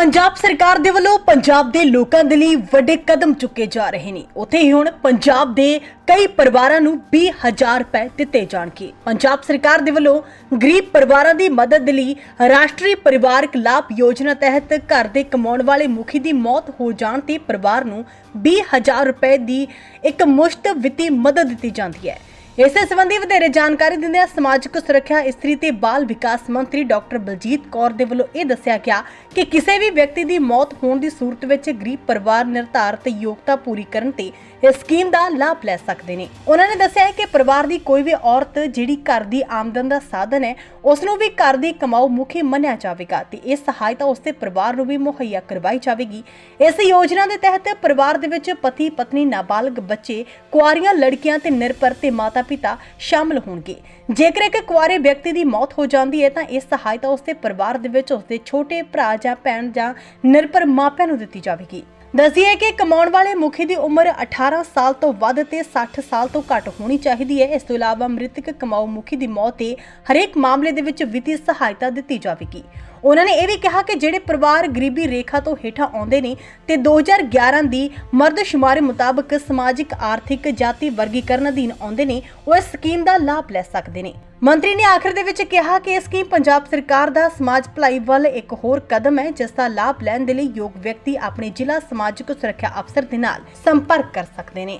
ਪੰਜਾਬ ਸਰਕਾਰ ਦੇ ਵੱਲੋਂ ਪੰਜਾਬ ਦੇ ਲੋਕਾਂ ਦੇ ਲਈ ਵੱਡੇ ਕਦਮ ਚੁੱਕੇ ਜਾ ਰਹੇ ਨੇ। ਉੱਥੇ ਹੀ ਹੁਣ ਪੰਜਾਬ ਦੇ ਕਈ ਪਰਿਵਾਰਾਂ ਨੂੰ 20000 ਰੁਪਏ ਦਿੱਤੇ ਜਾਣਗੇ। ਪੰਜਾਬ ਸਰਕਾਰ ਦੇ ਵੱਲੋਂ ਗਰੀਬ ਪਰਿਵਾਰਾਂ ਦੀ ਮਦਦ ਦੇ ਲਈ ਰਾਸ਼ਟਰੀ ਪਰਿਵਾਰਕ ਲਾਭ ਯੋਜਨਾ ਤਹਿਤ ਘਰ ਦੇ ਕਮਾਉਣ ਵਾਲੇ ਮੁਖੀ ਦੀ ਮੌਤ ਹੋ ਜਾਣ ਤੇ ਪਰਿਵਾਰ ਨੂੰ 20000 ਰੁਪਏ ਦੀ ਇੱਕ ਮੁਸ਼ਤ ਵਿੱਤੀ ਮਦਦ ਦਿੱਤੀ ਜਾਂਦੀ ਹੈ। ਇਸੇ ਸੰਬੰਧੀ ਵਧੇਰੇ ਜਾਣਕਾਰੀ ਦਿੰਦਿਆਂ ਸਮਾਜਿਕ ਸੁਰੱਖਿਆ ਇਸਤਰੀ ਤੇ ਬਾਲ ਵਿਕਾਸ ਮੰਤਰੀ ਡਾਕਟਰ ਬਲਜੀਤ ਕੌਰ ਦੇ ਵੱਲੋਂ ਇਹ ਦੱਸਿਆ ਗਿਆ ਕਿ ਕਿਸੇ ਵੀ ਵਿਅਕਤੀ ਦੀ ਮੌਤ ਹੋਣ ਦੀ ਸੂਰਤ ਵਿੱਚ ਗਰੀਬ ਪਰਿਵਾਰ ਨਿਰਧਾਰਤ ਯੋਗਤਾ ਪੂਰੀ ਕਰਨ ਤੇ ਇਸ ਸਕੀਮ ਦਾ ਲਾਭ ਲੈ ਸਕਦੇ ਨੇ। ਉਹਨਾਂ ਨੇ ਦੱਸਿਆ ਹੈ ਕਿ ਪਰਿਵਾਰ ਦੀ ਕੋਈ ਵੀ ਔਰਤ ਜਿਹੜੀ ਘਰ ਦੀ ਆਮਦਨ ਦਾ ਸਾਧਨ ਹੈ, ਉਸ ਨੂੰ ਵੀ ਘਰ ਦੀ ਕਮਾਊ ਮੁਖੀ ਮੰਨਿਆ ਜਾਵੇਗਾ ਤੇ ਇਹ ਸਹਾਇਤਾ ਉਸ ਦੇ ਪਰਿਵਾਰ ਨੂੰ ਵੀ ਮੁਹੱਈਆ ਕਰਵਾਈ ਜਾਵੇਗੀ। ਇਸ ਯੋਜਨਾ ਦੇ ਤਹਿਤ ਪਰਿਵਾਰ ਦੇ ਵਿੱਚ ਪਤੀ ਪਤਨੀ ਨਾਬਾਲਗ ਬੱਚੇ, ਕੁਆਰੀਆਂ, ਲੜਕੀਆਂ ਤੇ ਨਿਰਭਰ ਤੇ ਮਾਤਾ ਪਿਤਾ ਸ਼ਾਮਲ ਹੋਣਗੇ। ਜੇਕਰ ਇੱਕ ਕੁਆਰੇ ਵਿਅਕਤੀ ਦੀ ਮੌਤ ਹੋ ਜਾਂਦੀ ਹੈ, ਤਾਂ ਇਹ ਸਹਾਇਤਾ ਉਸ ਪਰਿਵਾਰ ਦੇ ਵਿੱਚ ਉਸ ਛੋਟੇ ਭਰਾ ਜਾਂ ਭੈਣ ਜਾਂ ਨਿਰਭਰ ਮਾਪਿਆਂ ਨੂੰ ਦਿੱਤੀ ਜਾਵੇਗੀ। ਦੱਸੀਏ ਕਿ ਕਮਾਉਣ ਵਾਲੇ ਮੁਖੀ ਦੀ ਉਮਰ 18 ਸਾਲ ਤੋਂ ਵੱਧ ਤੇ 60 ਸਾਲ ਤੋਂ ਘੱਟ ਹੋਣੀ ਚਾਹੀਦੀ ਹੈ। ਇਸ ਤੋਂ ਇਲਾਵਾ ਮ੍ਰਿਤਕ ਕਮਾਊ ਮੁਖੀ ਦੀ ਮੌਤ ਤੇ ਹਰੇਕ ਮਾਮਲੇ ਦੇ ਵਿੱਚ ਵਿੱਤੀ ਸਹਾਇਤਾ ਦਿੱਤੀ ਜਾਵੇਗੀ। ਉਹਨਾਂ ਨੇ ਇਹ ਵੀ ਕਿਹਾ ਕਿ ਜਿਹੜੇ ਪਰਿਵਾਰ ਗਰੀਬੀ ਰੇਖਾ ਤੋਂ ਹੇਠਾਂ ਆਉਂਦੇ ਨੇ ਤੇ 2011 ਦੀ ਮਰਦਸ਼ੁਮਾਰੀ ਮੁਤਾਬਕ ਸਮਾਜਿਕ, ਆਰਥਿਕ, ਜਾਤੀ ਵਰਗੀਕਰਨ ਅਧੀਨ ਆਉਂਦੇ ਨੇ, ਉਹ ਇਸ ਸਕੀਮ ਦਾ ਲਾਭ ਲੈ ਸਕਦੇ ਨੇ। ਮੰਤਰੀ ਨੇ ਆਖਰ ਦੇ ਵਿੱਚ ਕਿਹਾ ਕਿ ਇਹ ਸਕੀਮ ਪੰਜਾਬ ਸਰਕਾਰ ਦਾ ਸਮਾਜ ਭਲਾਈ ਵੱਲ ਇੱਕ ਹੋਰ ਕਦਮ ਹੈ, ਜਿਸ ਦਾ ਲਾਭ ਲੈਣ ਦੇ ਲਈ ਯੋਗ ਵਿਅਕਤੀ ਆਪਣੇ ਜ਼ਿਲ੍ਹਾ ਸਮਾਜਿਕ ਸੁਰੱਖਿਆ ਅਫਸਰ ਦੇ ਨਾਲ ਸੰਪਰਕ ਕਰ ਸਕਦੇ ਨੇ।